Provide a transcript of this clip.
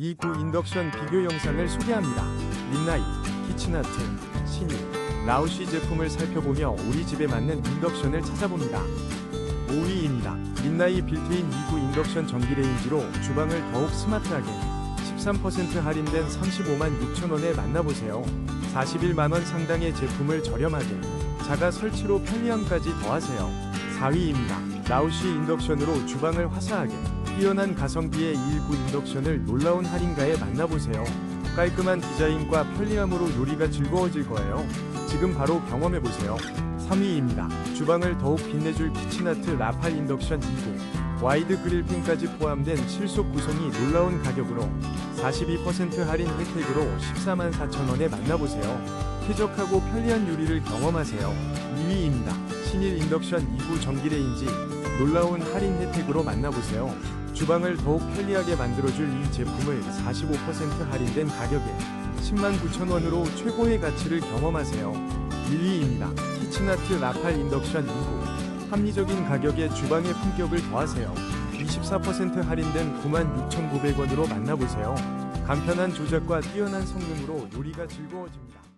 2구 인덕션 비교 영상을 소개합니다. 린나이, 키친아트, 신일, 라우시 제품을 살펴보며 우리 집에 맞는 인덕션을 찾아봅니다. 5위입니다. 린나이 빌트인 2구 인덕션 전기레인지로 주방을 더욱 스마트하게 13% 할인된 35만 6천원에 만나보세요. 41만원 상당의 제품을 저렴하게 자가 설치로 편리함까지 더하세요. 4위입니다. 라우시 인덕션으로 주방을 화사하게 뛰어난 가성비의 1구 인덕션을 놀라운 할인가에 만나보세요. 깔끔한 디자인과 편리함으로 요리가 즐거워질 거예요. 지금 바로 경험해보세요. 3위입니다. 주방을 더욱 빛내줄 키친아트 라팔 인덕션 2구 와이드 그릴핀까지 포함된 실속 구성이 놀라운 가격으로 42% 할인 혜택으로 14만 4천원에 만나보세요. 쾌적하고 편리한 요리를 경험하세요. 2위입니다. 신일 인덕션 2구 전기레인지 놀라운 할인 혜택으로 만나보세요. 주방을 더욱 편리하게 만들어줄 이 제품을 45% 할인된 가격에 10만 9천원으로 최고의 가치를 경험하세요. 1위입니다. 키친아트 라팔 인덕션 2구 합리적인 가격에 주방의 품격을 더하세요. 24% 할인된 96,900원으로 만나보세요. 간편한 조작과 뛰어난 성능으로 요리가 즐거워집니다.